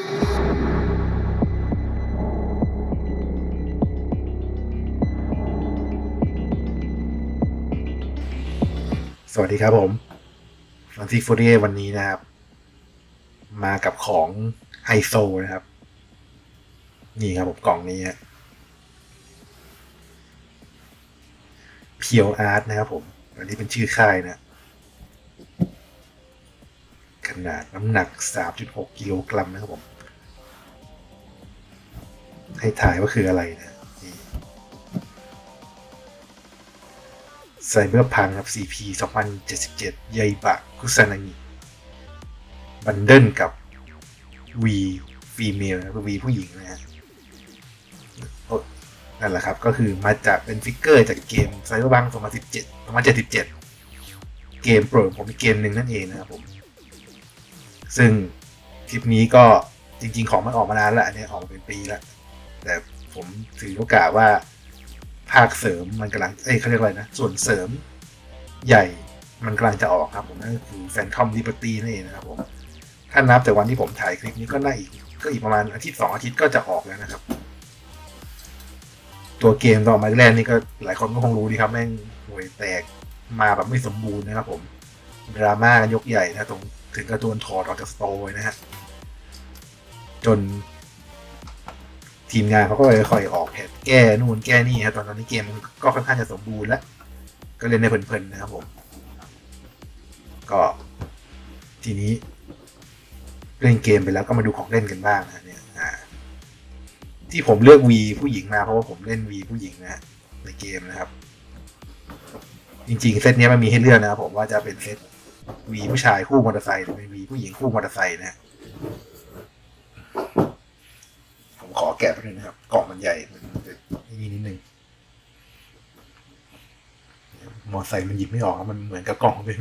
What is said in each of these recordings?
สวัสดีครับผมฟันซีฟูเรียวันนี้นะครับ มากับของไฮโซนะครับ นี่ครับผมกล่องนี้เพียวอาร์ตนะครับผม อันนี้เป็นชื่อค่ายนะ ขนาดน้ำหนัก 3.6 กิโลกรัมนะครับผม ให้ถ่ายว่าคืออะไรนะนี่ไซเบอร์พังครับ CP 2077ยายบะคุซานางิบันเดิลกับ V ฟีเมลนะครับ V ผู้หญิงนะฮะนั่นแหละครับ ก็คือมาจากเป็นฟิกเกอร์จากเกมไซเบอร์พัง2017 2077 เกมโปรดผมอีเกมหนึ่งนั่นเองนะครับผม ซึ่งคลิปนี้ก็จริง ๆ ของมันออกมานานแล้วอันนี้ออกมาเป็นปีแล้ว แต่ผมถือโอกาสว่า ภาคเสริมมันกำลัง เอ้ยเขาเรียกอะไรนะ ส่วนเสริมใหญ่มันกำลังจะออกครับผมนั่นก็คือแฟนทอมลิเบอร์ตี้นั่นเองนะครับผม ถ้านับแต่วันที่ผมถ่ายคลิปนี้ก็น่าอีก ก็อีกประมาณอาทิตย์สองอาทิตย์ก็จะออกแล้วนะครับ ตัวเกมตอนอมาแรกนี่ก็หลายคนก็คงรู้ดีครับแม่งห่วยแตกมาแบบไม่สมบูรณ์นะครับผมดราม่ากันยกใหญ่นะตรง ถึงกระโดนถอดออกจากสโตร์นะฮะ จน ทีมงานเขาก็เลยคอยออกแผนแก้นู่นแก้นี่ฮะตอนนี้เกมมันก็ค่อนข้างจะสมบูรณ์แล้ว ก็เล่นได้เพลินๆนะครับผม ก็ทีนี้ เล่นเกมไปแล้วก็มาดูของเล่นกันบ้างนะเนี่ยที่ผมเลือกวีผู้หญิงมาเพราะว่าผมเล่นวีผู้หญิงนะในเกมนะครับ จริงๆ เซตเนี้ยมันมีให้เลือกนะครับผมว่าจะเป็นเซต วีผู้ชายคู่มอเตอร์ไซค์หรือเป็นวีผู้หญิงคู่มอเตอร์ไซค์นะฮะผมขอแกะไปเลยนะครับ กล่องมันใหญ่มันจะนี่นิดนึงมอเตอร์ไซค์มันหยิบไม่ออกมันเหมือนกับกล่องเป็น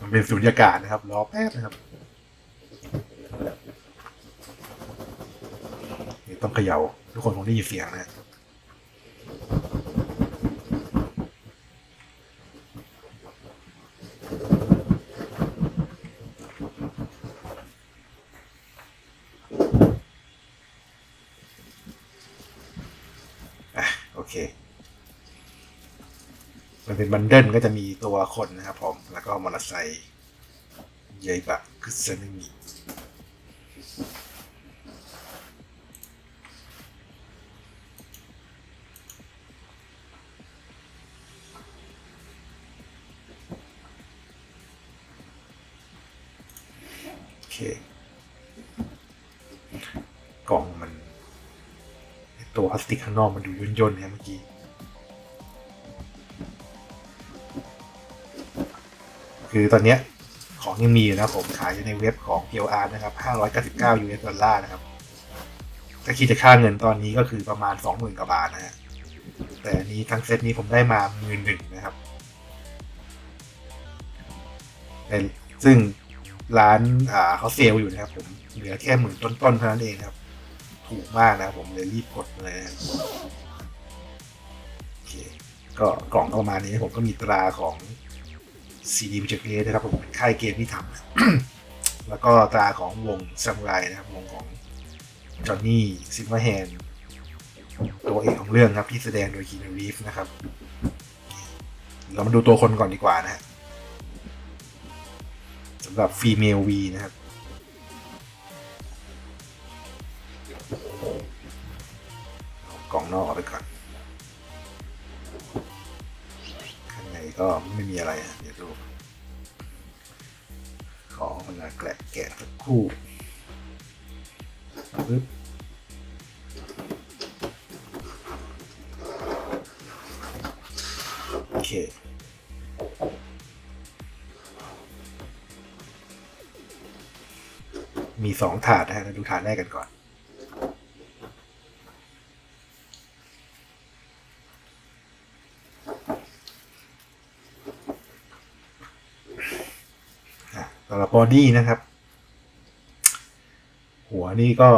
มันเป็นสุญญากาศนะครับรอแป๊บนะครับต้องเขย่าทุกคนคงได้ยินเสียงนะฮะ อะโอ เค มันเป็นบันเดิลก็จะมีตัวคนนะครับผม แล้วก็มอเตอร์ไซค์ยายบะคือเซนิมิ ตัวพลาสติกข้างนอกมันดูย่นๆนะเมื่อกี้คือตอนเนี้ยของยังมีอยู่นะผมขายอยู่ในเว็บของ PLR นะครับ 599 US ดอลลาร์นะครับถ้าคิดจะค่าเงินตอนนี้ก็คือประมาณ 20,000กว่าบาทนะฮะแต่นี้ทั้งเซตนี้ผมได้มาหมื่นหนึ่งนะครับซึ่งร้านอ่าเขาเซลล์อยู่นะครับผมเหลือแค่หมื่นต้นๆเท่านั้นเองครับ ถูกมากนะผมเลยรีบกดเลยโอเคก็กล่องประมาณนี้ผมก็มีตราของ CD p r o j e c t นะครับผมเป็นค่ายเกมที่ทำแล้วก็ตราของวงซามูไรนะครับวงของจอห์นนี่ซิมเมอร์แฮนตัวเอกของเรื่องครับที่แสดงโดยคีนูรีฟนะครับ เรามาดูตัวคนก่อนดีกว่านะฮะสำหรับฟีเมลวีนะครับ กล่องนอกออกไปก่อน ข้างในก็ไม่มีอะไรเดี๋ยวดูขอเวลาแกะแกะสักคู่ปึ๊บโอเคมีสองถาดนะฮะดูถาดแรกกันก่อนำหรับบอดี้นะครับ หัวนี่ก็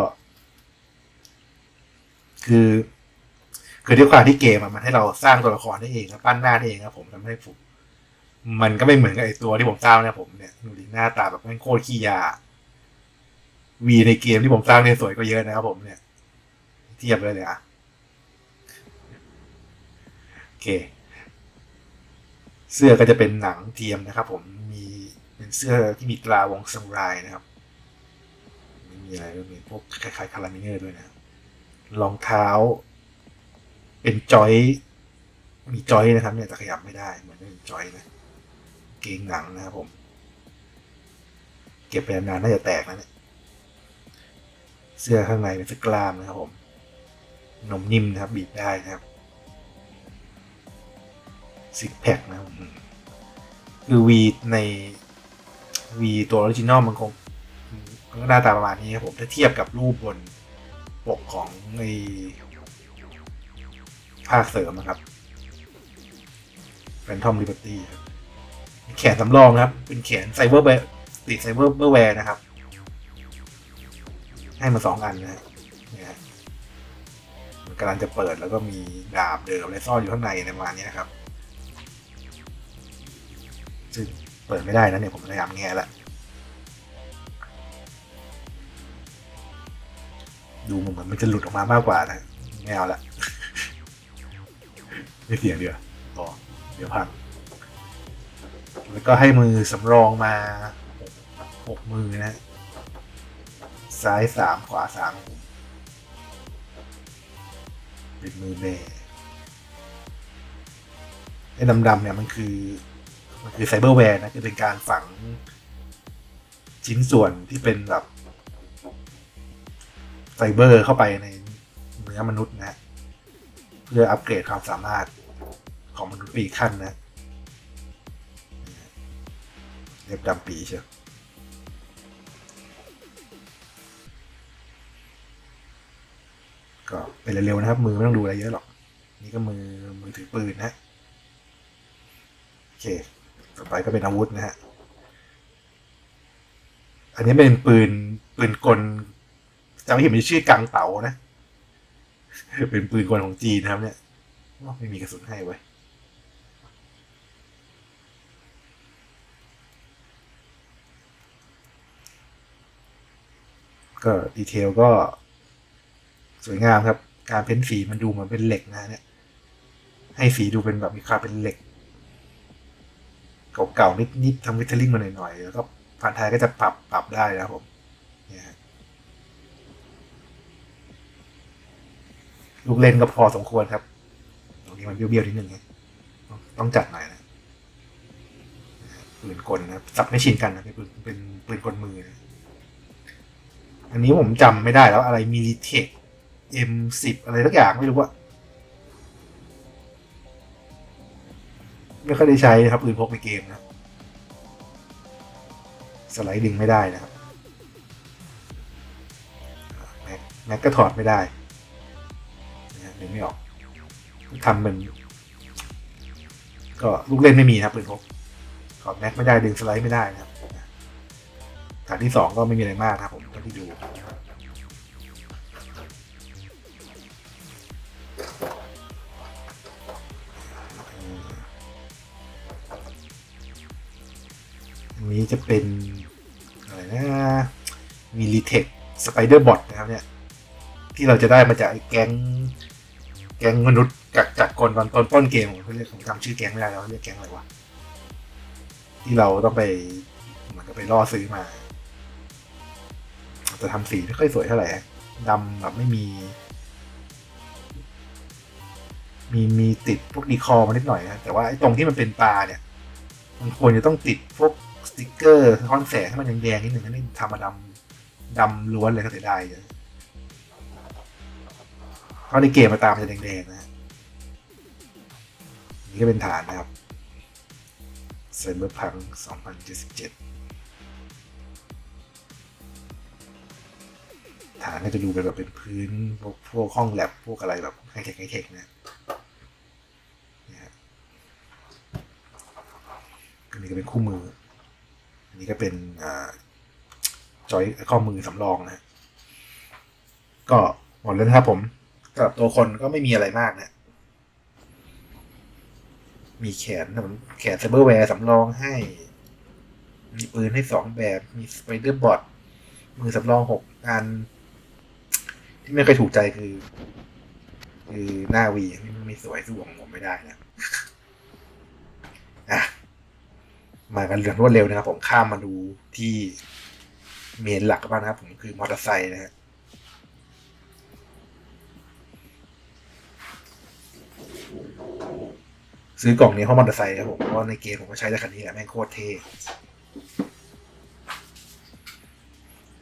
คือ คือด้วยความที่เกมมันให้เราสร้างตัวละครได้เองปั้นหน้าได้เองครับผมทำให้ผมมันก็ไม่เหมือนกับไอตัวที่ผมสร้างเนี่ยผมเนี่ยดูดิหน้าตาแบบแม่งโคตรขี้ยาวีในเกมที่ผมสร้างเนี่ยสวยกว่าเยอะนะครับผมเนี่ยเทียบเลยเนี่ยอะโอเค เสื้อก็จะเป็นหนังเทียมนะครับผม เป็นเสื้อที่มีตราวงซามูไรนะครับไม่มีอะไรก็มีพวกคล้ายๆคารามิเนอร์ด้วยนะรองเท้า เป็นจอย มีจอยนะครับ เนี่ยแต่ขยับไม่ได้เหมือนเป็นจอยนะเกงหนังนะครับผม เก็บไปนานๆน่าจะแตกนะเนี่ยเสื้อข้างในเป็นเสื้อกล้ามนะครับผมนมนิ่มนะครับ บีบได้นะครับซิกแพคนะครับคือวีใน วีตัวออริจินอลมันคงก็หน้าตาประมาณนี้ครับผมถ้าเทียบกับรูปบนปกของในภาคเสริมนะครับแฟนทอมลิเบอร์ตี้แขนสำรองนะครับ เป็นแขนไซเบอร์แวร์ติดไซเบอร์แวร์นะครับ ให้มาสองอันนะเนี่ยมันกำลังจะเปิดแล้วก็มีดาบเดิมอะไรซ่อนอยู่ข้างในในประมาณนี้นะครับซึ่ง เปิดไม่ได้นะเนี่ยผมพยายามแงะล้วดูเหมือนมันจะหลุดออกมามากกว่านะไม่เอาละไม่เสียงเดียวพอเดี๋ยวพังแล้วก็ให้มือสำรองมาหกมือนะ ซ้ายสามขวาสามเป็นมือแบไอ้ดำๆเนี่ยมันคือ มันคือไซเบอร์แวร์นะคือเป็นการฝังชิ้นส่วนที่เป็นแบบไฟเบอร์เข้าไปในเนื้อมนุษย์นะเพื่ออัปเกรดความสามารถของมนุษย์ปีกขั้นนะเล็บดำปีเชียวก็เป็นเร็วๆนะครับ มือไม่ต้องดูอะไรเยอะหรอก นี่ก็มือมือถือปืนนะโอเค ต่อไปก็เป็นอาวุธนะฮะ อันนี้เป็นปืนปืนกลจำไม่ผิดมันชื่อกังเต๋านะ เป็นปืนกลของจีนนะครับ เนี่ยไม่มีกระสุนให้ไว้ก็ดีเทลก็สวยงามครับ การเพ้นสีมันดูเหมือนเป็นเหล็กนะเนี่ย ให้สีดูเป็นแบบมีความเป็นเหล็ก เก่าๆนิดๆทำวิทเทอร์ลิงมาหน่อยๆแล้วก็พันไทยก็จะปรับปรับได้นะครับผมเนี่ยฮะลูกเล่นก็พอสมควรครับ ตรงนี้มันเบี้ยวๆนิดนึงต้องต้องจัดหน่อยนะปืนกลนะจับสับไม่ชินกันนะเป็นปืนเป็นปืนกลมือนะอันนี้ผมจำไม่ได้แล้วอะไรมิลิเทค M10 อะไรทักอย่างไม่รู้ว่า ไม่ค่อยได้ใช้นะครับปืนพกในเกมนะ สไลด์ดึงไม่ได้นะครับแม็กก็ถอดไม่ได้นะดึงไม่ออกทำเป็นก็ลูกเล่นไม่มีนะครับปืนพกถอดแม็กไม่ได้ดึงสไลด์ไม่ได้นะครับฐานที่สองก็ไม่มีอะไรมากครับผมก็ที่ดู นี้จะเป็นอะไรนะมิลิเทคสไปเดอร์บอทนะครับเนี่ย ที่เราจะได้มาจากไอ้แก๊งแก๊งมนุษย์จากจากกลตอนต้นต้นเกมผมเรียกผมจำชื่อแก๊งไม่ได้แล้วเรียกแก๊งอะไรวะที่เราต้องไปเหมือนกับไปล่อซื้อมาจะทำสีไม่ค่อยสวยเท่าไหร่ดำแบบไม่มี มีมีติดพวกดีคอมานิดหน่อยนะแต่ว่าไอ้ตรงที่มันเป็นตาเนี่ย มันควรจะต้องติดพวก ติกเกอร์สะท้อนแสงให้มันแดงๆนิดหนึ่งนนี้ทำมาดำดำล้วนเลยก็เสียดายเลยเพราะในเกมมาตามจะแดงๆนะนี่ก็เป็นฐานนะครับเซนเบอร์พัง2077 ฐานก็จะดูเป็นแบบเป็นพื้น พวกพวกห้องแลบพวกอะไรแบบไฮเทคไฮเทคนะนี่ฮะอันนี้ก็เป็นคู่มือ นนี้ก็เป็นจอยข้อมือสำรองนะ ก็หมดแล้วนะครับผมสำหรับตัวคนก็ไม่มีอะไรมากนะ มีแขนนะผมแขนไซเบอร์แวร์สำรองให้ มีปืนให้สองแบบ มีสไปเดอร์บอทมือสำรองหกอัน ที่ไม่เคยถูกใจคือ คือหน้าวีนี่มันไม่สวยสู้ของผมไม่ได้นะ มากันเรื่องรวดเร็วนะครับ ผมข้ามมาดูที่เมนหลักบ้างนะครับ ผมคือมอเตอร์ไซค์นะฮะซื้อกล่องนี้เพราะมอเตอร์ไซค์ครับผมเพราะในเกมผมก็ใช้ได้คันนี้แหละแม่งโคตรเท่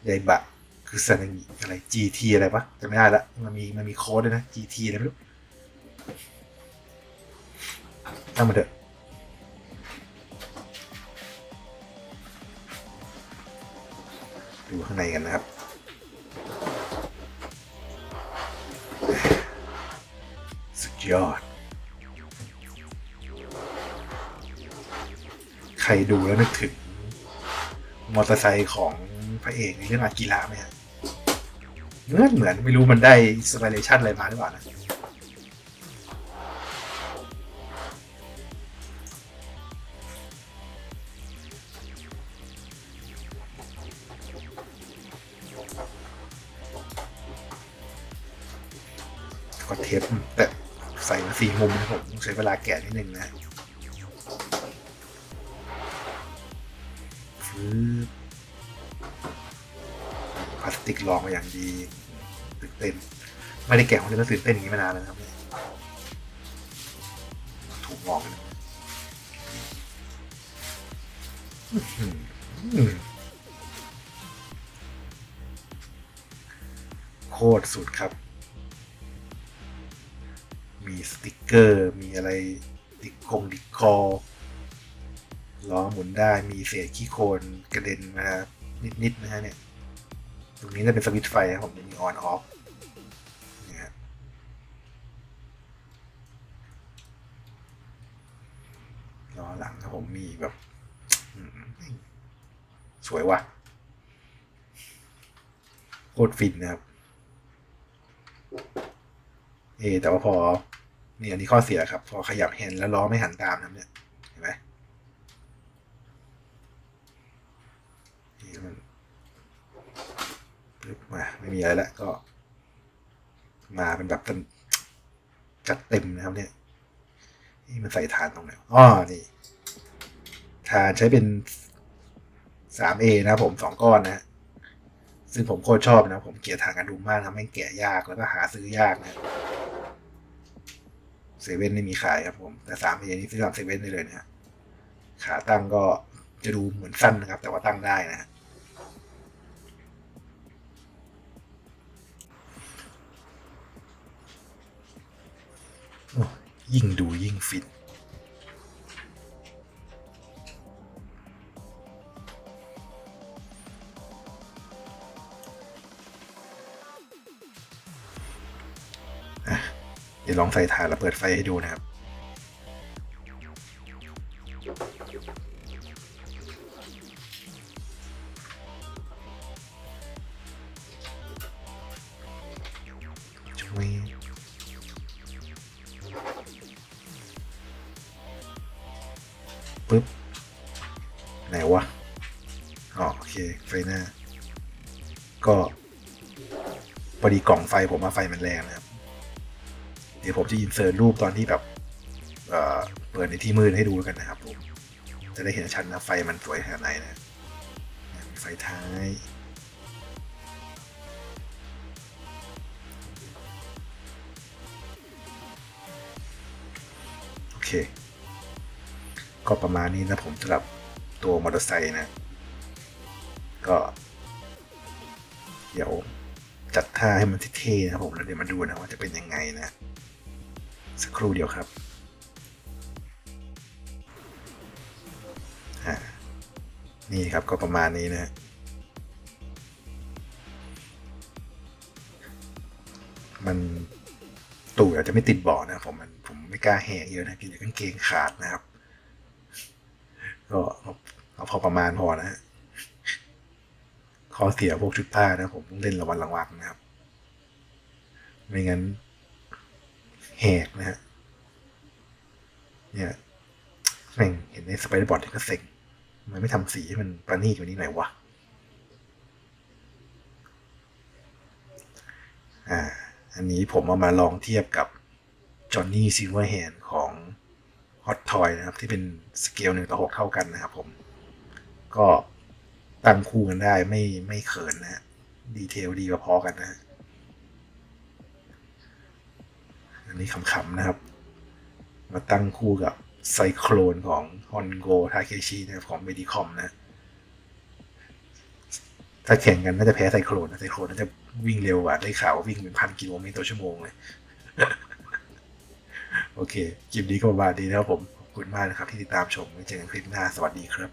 ใหญ่บะ คือซานางิอะไร GT อะไรปะจำไม่ได้ละมันมีมันมีโค้ดด้วยนะ GT อะไรไม่รู้ตั้งมาเถอะ ดูข้างในกันนะครับ สุดยอด ใครดูแล้วนึกถึง มอเตอร์ไซค์ของพระเอกในเรื่องอากิระไหมฮะเหมือนเหมือนไม่รู้มันได้สเปเรชันอะไรมาหรือเปล่านะ ก็เทปแต่ใส่มาสี่มุมนะผมใช้เวลาแกะนิดนึงนะฟืบพลาสติกรองมาอย่างดีตื่นเต้นไม่ได้แกะของที่มันตื่นเต้นอย่างนี้มานานแล้วครับถูกมองกันโคตรสุดครับ มีสติกเกอร์ มีอะไรติดคงดิคอล้อหมุนได้มีเศษขี้โคลนกระเด็นมานิดๆนะฮะเนี่ย ตรงนี้จะเป็นสวิตช์ไฟครับผมมีออนออฟเนี่ยฮะล้อหลังครับผมมีแบบ สวยว่ะโคตรฟินนะครับ เออแต่ว่าพอ นี่อันนี้ข้อเสียครับ พอขยับแฮนด์แล้วล้อไม่หันตามนะเนี่ยเห็นไหมนี่มันปึ๊บมาไม่มีอะไรแล้วก็ มาเป็นแบบเต็มจัดเต็มนะครับเนี่ย นี่มันใส่ฐานตรงไหนอ๋อนี่ฐานใช้เป็น 3A นะผมสองก้อนนะซึ่งผมโคตรชอบนะ ผมเกลียดทางการดูมากนะแม่งแกะยากแล้วก็หาซื้อยากนะ เซเว่นไม่มีขายครับผม แต่สามเอนี่ซื้อตามเซเว่นได้เลยนะฮะขาตั้งก็จะดูเหมือนสั้นนะครับ แต่ว่าตั้งได้นะฮะยิ่งดูยิ่งฟิน เดี๋ยวลองใส่ถ่านแล้วเปิดไฟให้ดูนะครับ ช่วยปึ๊บ ไหนวะอ๋อโอเค ไฟหน้า ก็พอดีกล่องไฟผมมาไฟมันแรงนะครับ ดี๋ยวผมจะอินเสิร์ตรูปตอนที่แบบเเปิดในที่มืดให้ดูแล้วกันนะครับผมจะได้เห็นชัดนะไฟมันสวยขนาดไหนนะไฟท้ายโอเค ก็ประมาณนี้นะผมสำหรับตัวมอเตอร์ไซค์นะ ก็ เดี๋ยวจัดท่าให้มันเท่ๆนะครับผมแล้วเดี๋ยวมาดูนะว่าจะเป็นยังไงนะ สักครู่เดียวครับนี่ครับก็ประมาณนี้นะมันตูดอาจจะไม่ติดบาะนะผมมันผมไม่กล้าแหกเยอะนะกินเดี๋ยวกางเกงขาดนะครับ ก็เอาพอประมาณพอนะฮะข้อเสียพวกชุดผ้านะผมต้องเล่นระวังระวังนะครับ ไม่งั้น แหกนะฮะเนี่ยแม่งเห็นในสไปเดอร์บอร์ดก็เซ็งมันไม่ทำสีให้มันประณีตกว่านี้หน่อยวะอ่า อันนี้ผมเอามาลองเทียบกับจอห์นนี่ซิลเวอร์แฮนของฮอตทอยนะครับ ที่เป็นสเกลหนึ่งต่อหกเท่ากันนะครับผม ก็ตั้งคู่กันได้ไม่ไม่เขินนะดีเทลดีพอๆกันนะ นนี้ขำๆนะครับ มาตั้งคู่กับไซโครนของฮอนโกทาเคชินะครับของเมดิคอมนะถ้าแข่งกันน่าจะแพ้ไซโครนนะไซโครนน่าจะวิ่งเร็วกว่าได้ข่าววิ่งเป็นพันกิโลเมตรต่อชั่วโมงเลย โอเคคลิปนี้ก็ประมาณนี้นะครับผม ขอบคุณมากนะครับที่ติดตามชมไว้เจอกันคลิปหน้า สวัสดีครับ